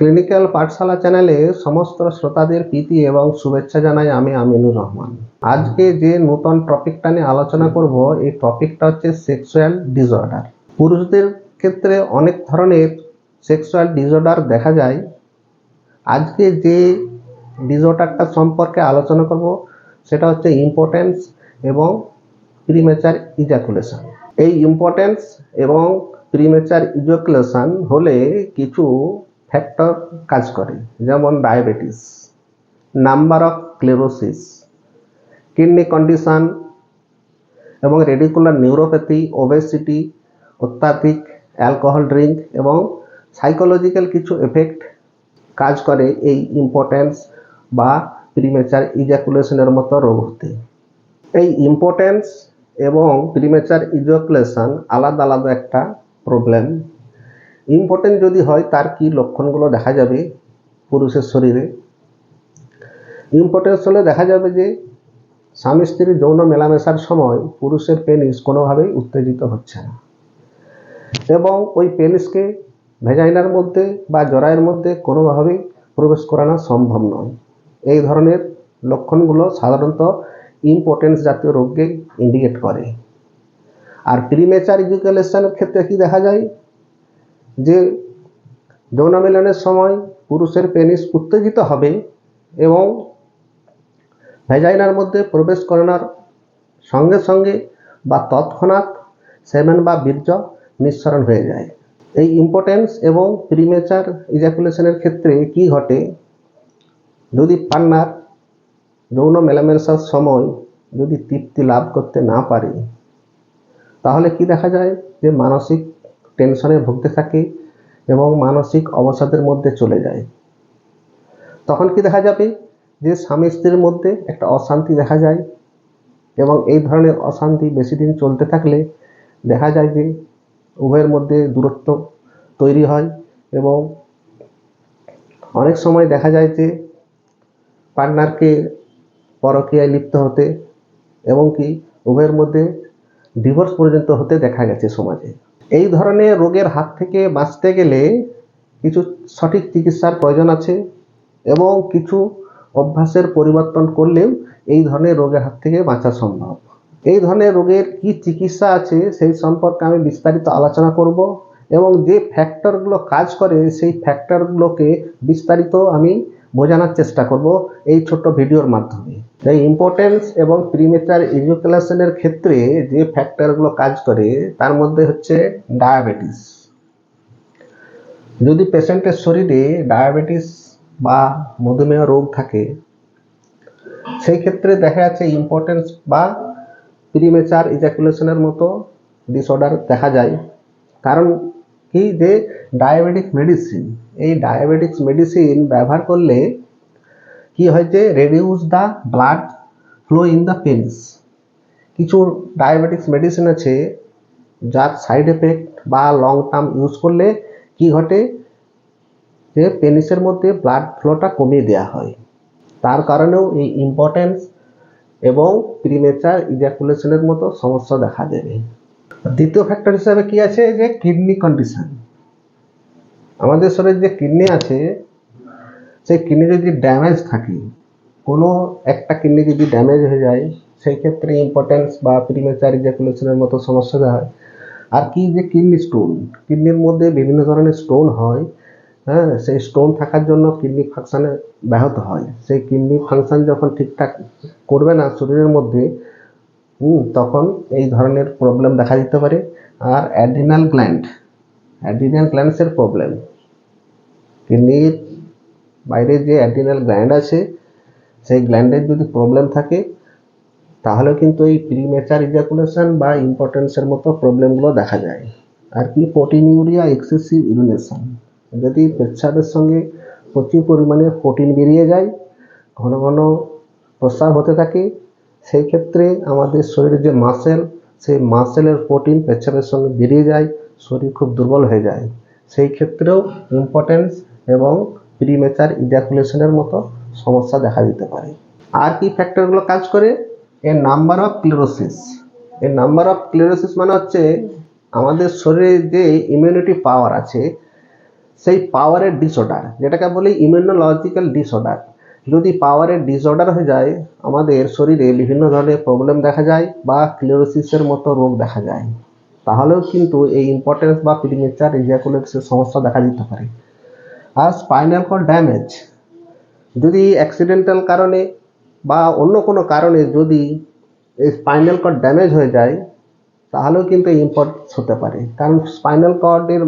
Clinical পাঠশালা চ্যানেলে সমস্ত শ্রোতাদের প্রীতি এবং শুভেচ্ছা জানাই আমি আমিনুর রহমান। আজকে যে নতুন টপিকটা নিয়ে আলোচনা করব, এই টপিকটা হচ্ছে সেক্সুয়াল ডিসঅর্ডার। পুরুষদের ক্ষেত্রে অনেক ধরনের সেক্সুয়াল ডিসঅর্ডার দেখা যায়। আজকে যে ডিসঅর্ডারটা সম্পর্কে আলোচনা করব, সেটা হচ্ছে ইম্পর্টেন্স এবং প্রিমেচার ইজাকুলেশন। এই ইম্পর্টেন্স এবং প্রিমেচার ইজাকুলেশন হলে কিছু ফ্যাক্টর কাজ করে, যেমন diabetes number of sclerosis kidney condition এবং রেডিকুলার নিউরোপ্যাথি ওবেসিটি অত্যাধিক অ্যালকোহল ড্রিঙ্ক এবং সাইকোলজিক্যাল কিছু এফেক্ট কাজ করে এই ইম্পর্টেন্স বা প্রিমেচার ইজাকুলেশনের মতো রোগ হতে। এই ইম্পর্টেন্স এবং প্রিমেচার ইজাকুলেশন আলাদা আলাদা একটা প্রবলেম ইম্পর্টেন্ট যদি হয়, তার কি লক্ষণগুলো দেখা যাবে পুরুষের শরীরে? ইম্পর্টেন্স হলে দেখা যাবে যে, স্বামী স্ত্রীর যৌন মেলামেশার সময় পুরুষের পেনিস কোনোভাবেই উত্তেজিত হচ্ছে না। এবং ওই পেনিসকে ভেজাইনার মধ্যে বা জরায়ের মধ্যে কোনোভাবেই প্রবেশ করানো সম্ভব নয়। এই ধরনের লক্ষণগুলো সাধারণত ইম্পর্টেন্স জাতীয় রোগকে ইন্ডিকেট করে। আর প্রিমেচার ইজুকেলেশনের ক্ষেত্রে কি দেখা যায়? যে যৌন মিলনের সময় পুরুষের পেনিস উত্তেজিত হবে এবং ভেজাইনার মধ্যে প্রবেশ করানোর সঙ্গে সঙ্গে বা তৎক্ষণাৎ সেমেন বা বীর্য নিঃসরণ হয়ে যায়। এই ইম্পর্টেন্স এবং প্রিমেচার ইজাকুলেশনের ক্ষেত্রে কি ঘটে? যদি পান্নার যৌন মেলামেশার সময় যদি তৃপ্তি লাভ করতে না পারে, তাহলে কি দেখা যায়? যে মানসিক টেনশনে ভুগতে থাকে এবং মানসিক অবসাদের মধ্যে চলে যায়। তখন কি দেখা যাবে? যে স্বামী স্ত্রীর মধ্যে একটা অশান্তি দেখা যায় এবং এই ধরনের অশান্তি বেশি দিন চলতে থাকলে দেখা যায় যে উভয়ের মধ্যে দূরত্ব তৈরি হয় এবং অনেক সময় দেখা যায় যে পার্টনারকে পরকীয়ায় লিপ্ত হতে এবং কি উভয়ের মধ্যে ডিভোর্স পর্যন্ত হতে দেখা গেছে সমাজে। এই ধরনের রোগের হাত থেকে বাঁচতে গেলে কিছু সঠিক চিকিৎসার প্রয়োজন আছে এবং কিছু অভ্যাসের পরিবর্তন করলেও এই ধরনের রোগের হাত থেকে বাঁচা সম্ভব। এই ধরনের রোগের কি চিকিৎসা আছে সেই সম্পর্কে আমি বিস্তারিত আলোচনা করব এবং যে ফ্যাক্টরগুলো কাজ করে সেই ফ্যাক্টরগুলোকে বিস্তারিত আমি বোঝানোর চেষ্টা করব এই ছোট্ট ভিডিওর মাধ্যমে। এই ইম্পর্টেন্স এবং প্রিমেচার ইজুকেলেশনের ক্ষেত্রে যে ফ্যাক্টরগুলো কাজ করে, তার মধ্যে হচ্ছে ডায়াবেটিস যদি পেশেন্টের শরীরে ডায়াবেটিস বা মধুমেহ রোগ থাকে, সেই ক্ষেত্রে দেখা যাচ্ছে ইম্পর্টেন্স বা প্রিমেচার ইজাকুলেশনের মতো ডিসঅর্ডার দেখা যায়। কারণ কি? যে ডায়াবেটিক মেডিসিন এই ডায়াবেটিক্স মেডিসিন ব্যবহার করলে কি হয় যে reduce the blood flow in the penis কিছু ডায়াবেটিক্স মেডিসিন আছে, যার সাইড এফেক্ট বা লং টার্ম ইউজ করলে কি ঘটে? যে পেনিসের মধ্যে ব্লাড ফ্লোটা কমিয়ে দেওয়া হয়। তার কারণেও এই ইম্পর্টেন্স এবং প্রিমেচার ইজাকুলেশনের মতো সমস্যা দেখা দেবে। দ্বিতীয় ফ্যাক্টর হিসাবে কি আছে? যে কিডনি কন্ডিশন আমাদের শরীরে যে কিডনি আছে সেই কিডনি যদি ড্যামেজ থাকে, কোনো একটা কিডনি যদি ড্যামেজ হয়ে যায়, সেই ক্ষেত্রে ইম্পর্টেন্স বা প্রিমেচার ইজাকুলেশনের মতো সমস্যা হয়। আর কি যে কিডনি স্টোন কিডনির মধ্যে বিভিন্ন ধরনের স্টোন হয় হ্যাঁ সেই স্টোন থাকার জন্য কিডনি ফাংশানে ব্যাহত হয়। সেই কিডনি ফাংশান যখন ঠিকঠাক করবে না শরীরের মধ্যে তখন এই ধরনের প্রবলেম দেখা দিতে পারে। আর অ্যাড্রিনাল গ্ল্যান্ড অ্যাড্রিনাল গ্ল্যান্ডসের প্রবলেম কিডনির বাইরে যে অ্যাড্রিনাল গ্ল্যান্ড আছে, সেই গ্ল্যান্ডের যদি প্রবলেম থাকে, তাহলে কিন্তু এই প্রিমেচার ইজাকুলেশন বা ইম্পর্টেন্সের মতো প্রবলেমগুলো দেখা যায়। আর কি প্রোটিনিউরিয়া এক্সেসিভ ইউরিনেশন যদি পেচ্ছাপের সঙ্গে প্রচুর পরিমাণে প্রোটিন বেরিয়ে যায়, ঘন ঘন প্রস্রাব হতে থাকে, সেই ক্ষেত্রে আমাদের শরীরের যে মাসেল সেই মাসেলের প্রোটিন পেচ্ছাপের সঙ্গে বেরিয়ে যায়, শরীর খুব দুর্বল হয়ে যায়। সেই ক্ষেত্রেও ইম্পর্টেন্স এবং প্রিমেচার ইজাকুলেশনের মতো সমস্যা দেখা দিতে পারে। আর কি ফ্যাক্টরগুলো কাজ করে? এর নাম্বার অফ ক্লিরোসিস এর নাম্বার অফ ক্লিরোসিস মানে হচ্ছে আমাদের শরীরে যে ইমিউনিটি পাওয়ার আছে, সেই পাওয়ারের ডিসঅর্ডার যেটাকে বলি ইমিউনোলজিক্যাল ডিসঅর্ডার যদি পাওয়ারের ডিসঅর্ডার হয়ে যায়, আমাদের শরীরে বিভিন্ন ধরনের প্রবলেম দেখা যায় বা ক্লিওরোসিসের মতো রোগ দেখা যায়। তাহলেও কিন্তু এই ইম্পর্টেন্স বা প্রিমেচার ইজাকুলেটসের সমস্যা দেখা দিতে পারে। আর স্পাইনাল কর্ড ড্যামেজ যদি অ্যাক্সিডেন্টাল কারণে বা অন্য কোনো কারণে যদি এই স্পাইনাল কর্ড ড্যামেজ হয়ে যায়, তাহলেও কিন্তু ইম্পর্টেন্স হতে পারে। কারণ স্পাইনাল কর্ডের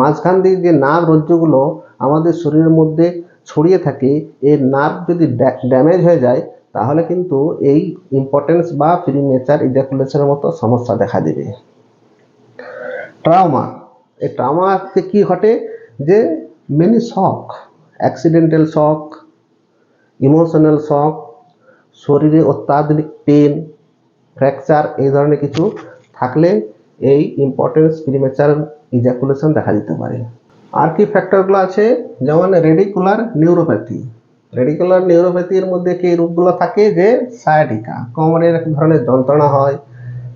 মাঝখান দিয়ে যে নার্ভ রজ্জুগুলো আমাদের শরীরের মধ্যে ছড়িয়ে থাকে এই নার্ভ যদি ড্যামেজ হয়ে যায়, তাহলে কিন্তু এই ইম্পর্টেন্স বা প্রিমেচার ইজাকুলেশনের মতো সমস্যা দেখা দেবে। ট্রাউমা এই ট্রাউমাতে কি ঘটে? যে many shock accidental shock emotional shock শরীরে অত্যাধুনিক পেন ফ্র্যাকচার এই ধরনের কিছু থাকলে এই ইম্পর্টেন্স প্রিমেচার ইজাকুলেশন দেখা দিতে পারে। আর কি ফ্যাক্টরগুলো আছে? যেমন রেডিকুলার নিউরোপ্যাথি রেডিকুলার নিউরোপ্যাথির মধ্যে কি রূপগুলো থাকে? যে সায়াটিকা কোমরের এক ধরনের যন্ত্রণা হয়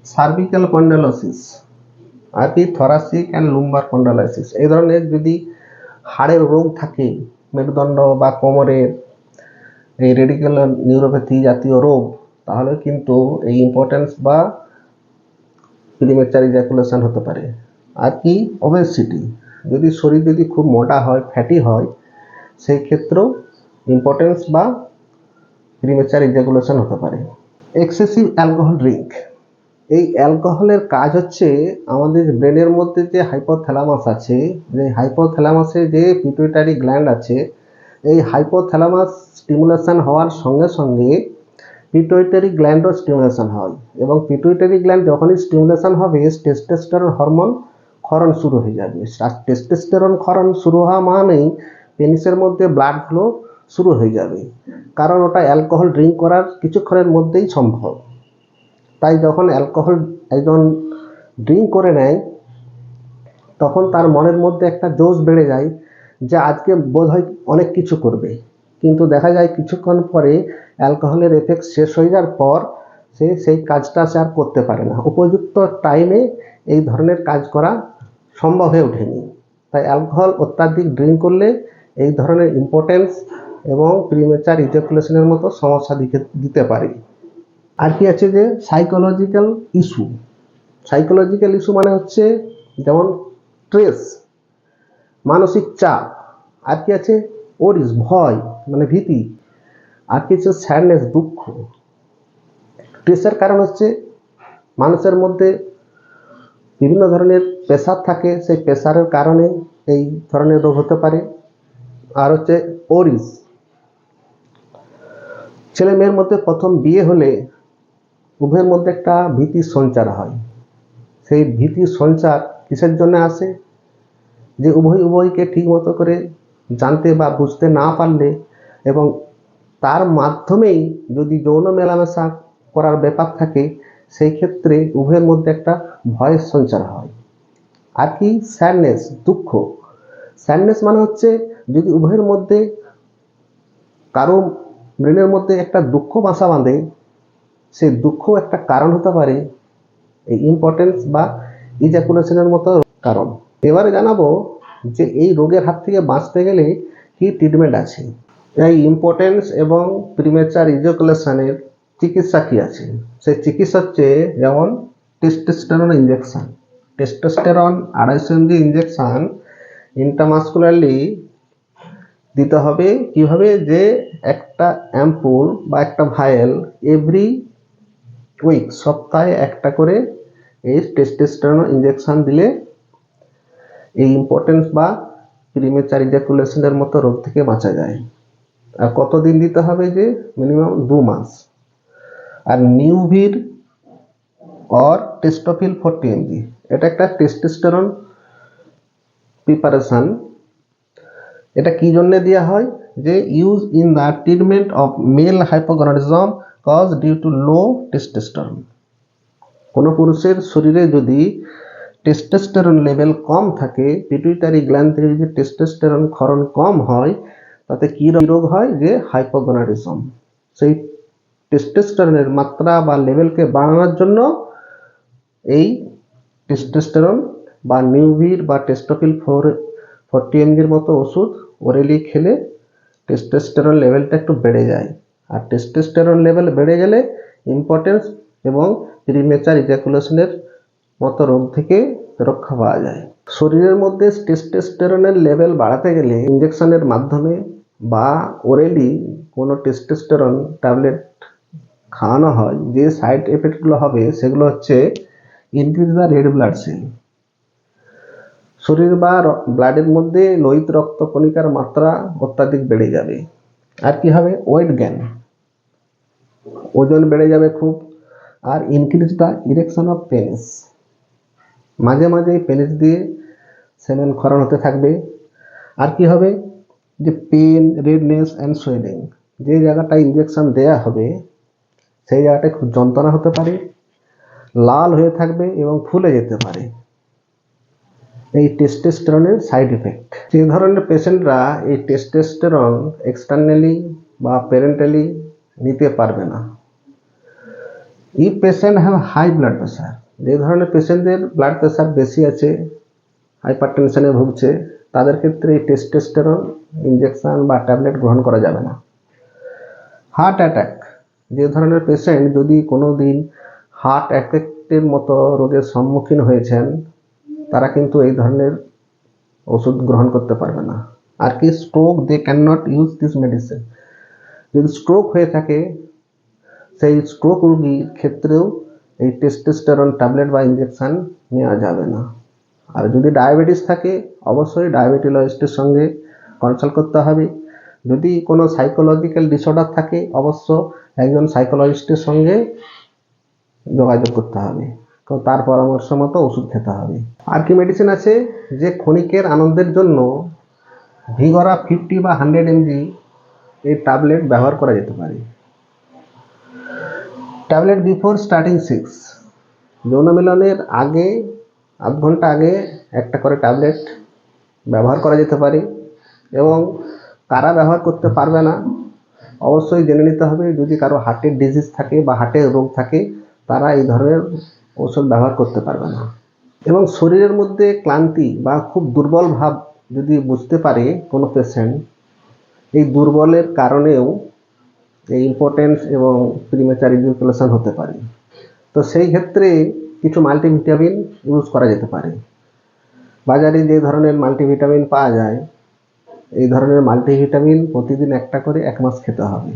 সার্ভিক্যাল কন্ডালোসিস আর কি থরাসিক অ্যান্ড লুম্বার কন্ডালাইসিস এই ধরনের যদি হাড়ের রোগ থাকে, মেরুদণ্ড বা কোমরের এই রেডিকুলার নিউরোপ্যাথি জাতীয় রোগ, তাহলে কিন্তু এই ইম্পর্টেন্স বা প্রিমেচার ইজাকুলেশন হতে পারে। আর কি? ওবেসিটি যদি শরীর যদি খুব মোটা হয় ফ্যাটি হয়, সেই ক্ষেত্রেও ইম্পর্টেন্স বা প্রিমেচার ইজাকুলেশন হতে পারে। এক্সেসিভ অ্যালকোহল ড্রিঙ্ক এই অ্যালকোহলের কাজ হচ্ছে আমাদের ব্রেনের মধ্যে যে হাইপোথ্যালামাস আছে, যে হাইপোথ্যালামাসে যে পিটুইটারি গ্ল্যান্ড আছে, এই হাইপোথ্যালামাস স্টিমুলেশন হওয়ার সঙ্গে সঙ্গে পিটুইটারি গ্ল্যান্ডও স্টিমুলেশন হয় এবং পিটুইটারি গ্ল্যান্ড যখনই স্টিমুলেশন হবে, টেস্টোস্টেরন হরমোন ক্ষরণ শুরু হয়ে যাবে। টেস্টোস্টেরন ক্ষরণ শুরু হওয়া মানেই পেনিসের মধ্যে ব্লাড ফ্লো শুরু হয়ে যাবে। কারণ ওটা অ্যালকোহল ড্রিঙ্ক করার কিছুক্ষণের মধ্যেই সম্ভব। তাই যখন অ্যালকোহল একজন ড্রিঙ্ক করে নেয়, তখন তার মনের মধ্যে একটা জোশ বেড়ে যায় যে আজকে বোধ হয় অনেক কিছু করবে। কিন্তু দেখা যায় কিছুক্ষণ পরে অ্যালকোহলের এফেক্ট শেষ হয়ে যাওয়ার পর সে সেই কাজটা সে আর করতে পারে না। উপযুক্ত টাইমে এই ধরনের কাজ করা সম্ভব হয়ে ওঠেনি। তাই অ্যালকোহল অত্যাধিক ড্রিঙ্ক করলে এই ধরনের ইম্পর্টেন্স এবং প্রিমেচার ইজাকুলেশনের মতো সমস্যা দিতে পারে। আর কি আছে যে সাইকোলজিক্যাল ইস্যু সাইকোলজিক্যাল ইস্যু মানে হচ্ছে যেমন স্ট্রেস মানসিক চাপ, আর কি আছে ওরিস ভয় মানে ভীতি, আর কি হচ্ছে স্যাডনেস দুঃখ। স্ট্রেসের কারণ হচ্ছে মানুষের মধ্যে বিভিন্ন ধরনের প্রেশার থাকে, সেই প্রেশারের কারণে এই ধরনের রোগ হতে পারে। আর হচ্ছে ওরিস ছেলে মেয়ের মধ্যে প্রথম বিয়ে হলে উভয়ের মধ্যে একটা ভীতির সঞ্চার হয়। সেই ভীতির সঞ্চার কিসের জন্য আসে? যে উভয় উভয়কে ঠিক মতো করে জানতে বা বুঝতে না পারলে এবং তার মাধ্যমেই যদি যৌন মেলামেশা করার ব্যাপার থাকে, সেই ক্ষেত্রে উভয়ের মধ্যে একটা ভয়ের সঞ্চার হয়। আর কি? স্যাডনেস দুঃখ। স্যাডনেস মানে হচ্ছে যদি উভয়ের মধ্যে কারও ব্রেনের মধ্যে একটা দুঃখ বাসা বাঁধে সেই দুঃখ একটা কারণ হতে পারে, এই ইম্পর্টেন্স বা ইজাকুলেশনের মতো কারণ। এবারে জানাব যে এই রোগের হাত থেকে বাঁচতে গেলে কি ট্রিটমেন্ট আছে? এই ইম্পর্টেন্স এবং প্রিমেচার ইজাকুলেশনের চিকিৎসা কি আছে? সেই চিকিৎসা হচ্ছে যেমন টেস্টোস্টেরন ইঞ্জেকশন টেস্টোস্টেরন আড়াইশো এমজি ইঞ্জেকশন ইন্টারমাস্কুলারলি দিতে হবে। কীভাবে? যে একটা অ্যাম্পুল বা একটা ভায়েল এভরি উইক সপ্তাহে একটা করে এই টেস্টোস্টেরন ইঞ্জেকশন দিলে এই ইম্পর্টেন্স বা প্রিমেচার ইজাকুলেশনের মতো রোগ থেকে বাঁচা যায়। আর কতদিন দিতে হবে যে? মিনিমাম দু মাস। আর নিউভির অর টেস্টোফিল ফোরটি এমজি এটা একটা টেস্টোস্টেরন প্রিপারেশন এটা কি জন্য দেওয়া হয়? যে use in the treatment of male hypogonadism cause due to low testosterone কোনো পুরুষের শরীরে যদি টেস্টোস্টেরন লেভেল কম থাকে পিটুইটারি গ্ল্যান্ড থেকে যদি টেস্টোস্টেরন ক্ষরণ কম হয়, তাতে কী রোগ হয়? যে হাইপোগনাডিজম সেই টেস্টোস্টেরনের মাত্রা বা লেভেলকে বাড়ানোর জন্য এই টেস্টোস্টেরন বা নিউভির বা টেস্টোফিল ফোর ফর্টি এমজির মতো ওষুধ ওরেলি খেলে টেস্টোস্টেরন লেভেলটা একটু বেড়ে যায়। আর টেস্টোস্টেরন লেভেল বেড়ে গেলে ইম্পর্টেন্স এবং প্রিমেচার ইজাকুলেশনের মতো রোগ থেকে রক্ষা পাওয়া যায়। শরীরের মধ্যে টেস্টোস্টেরনের লেভেল বাড়াতে গেলে ইঞ্জেকশনের মাধ্যমে বা ওরেলি কোনো টেস্টোস্টেরন ট্যাবলেট খাওয়ানো হয়, যে সাইড এফেক্টগুলো হবে সেগুলো হচ্ছে increase the red blood cell শরীর বা ব্লাডের মধ্যে লোহিত রক্ত কণিকার মাত্রা অত্যাধিক বেড়ে যাবে। আর কি হবে? ওয়েট জ্ঞান ওজন বেড়ে যাবে খুব, আর increase the erection of penis মাঝে মাঝে এই পেনিস দিয়ে সেমেন ক্ষরণ হতে থাকবে। আর কি হবে? যে পেন রেডনেস অ্যান্ড সোয়েলিং যে জায়গাটা ইঞ্জেকশন দেয়া হবে, সেই জায়গাটায় খুব যন্ত্রণা হতে পারে, লাল হয়ে থাকবে এবং ফুলে যেতে পারে। এই টেস্টোস্টেরনের সাইড এফেক্ট যে ধরনের পেশেন্টরা এই টেস্টোস্টেরন এক্সটার্নালি বা প্যারেন্টালি নিতে পারবে না। ই patient have high blood pressure যে ধরনের পেশেন্টদের ব্লাড প্রেশার বেশি আছে হাইপার টেনশনে ভুগছে, তাদের ক্ষেত্রে এই টেস্টোস্টেরন ইঞ্জেকশন বা ট্যাবলেট গ্রহণ করা যাবে না। হার্ট অ্যাটাক যে ধরনের পেশেন্ট যদি কোনো দিন হার্ট অ্যাটাকের মতো রোগের সম্মুখীন হয়েছেন, তারা কিন্তু এই ধরনের ওষুধ গ্রহণ করতে পারবে না। আর কি stroke they can not use this medicine যদি স্ট্রোক হয়ে থাকে, সেই স্ট্রোক রুগীর ক্ষেত্রেও এই টেস্টোস্টেরন ট্যাবলেট বা ইঞ্জেকশান নেওয়া যাবে না। আর যদি ডায়াবেটিস থাকে, অবশ্যই ডায়াবেটিলজিস্টের সঙ্গে কনসাল্ট করতে হবে। যদি কোনো সাইকোলজিক্যাল ডিসঅর্ডার থাকে, অবশ্য একজন সাইকোলজিস্টের সঙ্গে যোগাযোগ করতে হবে। তো তার পরামর্শ মতো ওষুধ খেতে হবে। আর কি মেডিসিন আছে? যে ক্ষণিকের আনন্দের জন্য ভিগরা ফিফটি বা হান্ড্রেড এমজি এই ট্যাবলেট ব্যবহার করা যেতে পারে। Tablet before starting sex. যৌন মিলনের আগে, আধ ঘণ্টা আগে একটা করে ট্যাবলেট ব্যবহার করা যেতে পারে এবং কারা ব্যবহার করতে পারবে না, অবশ্যই জেনে নিতে হবে যদি কারও হার্টের ডিজিজ থাকে বা হার্টের রোগ থাকে, তারা এই ধরনের ওষুধ ব্যবহার করতে পারবে না। এবং শরীরের মধ্যে ক্লান্তি বা খুব দুর্বল ভাব যদি বুঝতে পারে কোনো পেশেন্ট এই দুর্বলের কারণেও এই ইম্পর্টেন্স এবং প্রিমেচার ইজিকুলেশন হতে পারে। তো সেই ক্ষেত্রে কিছু মাল্টিভিটামিন ইউজ করা যেতে পারে। বাজারে যে ধরনের মাল্টিভিটামিন পাওয়া যায়, এই ধরনের মাল্টিভিটামিন প্রতিদিন একটা করে এক মাস খেতে হবে।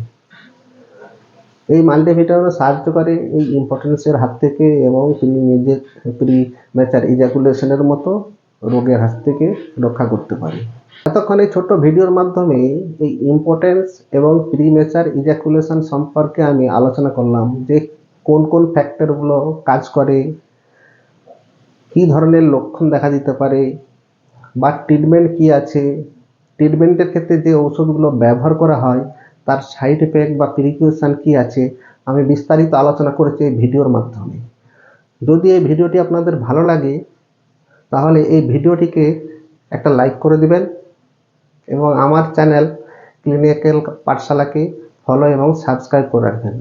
এই মাল্টিভিটামিন সাহায্য করে এই ইম্পর্টেন্সের হাত থেকে এবং তিনি নিজের প্রি ম্যাচার ইজাকুলেশনের মতো রোগের হাত থেকে রক্ষা করতে পারে। এতক্ষণ এই ছোট্ট ভিডিওর মাধ্যমে এই ইম্পর্টেন্স এবং প্রি ম্যাচার ইজাকুলেশন সম্পর্কে আমি আলোচনা করলাম যে কোন কোন ফ্যাক্টরগুলো কাজ করে, কী ধরনের লক্ষণ দেখা দিতে পারে, বা ট্রিটমেন্ট কী আছে ট্রিটমেন্টের ক্ষেত্রে যে ওষুধগুলো ব্যবহার করা হয়, তার সাইড এফেক্ট বা প্রিকুয়েশন কী আছে, আমি বিস্তারিত আলোচনা করেছি এই ভিডিওর মাধ্যমে। যদি এই ভিডিওটি আপনাদের ভালো লাগে, তাহলে এই ভিডিওটিকে একটা লাইক করে দিবেন এবং আমার চ্যানেল ক্লিনিক্যাল পাঠশালাকে ফলো এবং সাবস্ক্রাইব করে রাখবেন।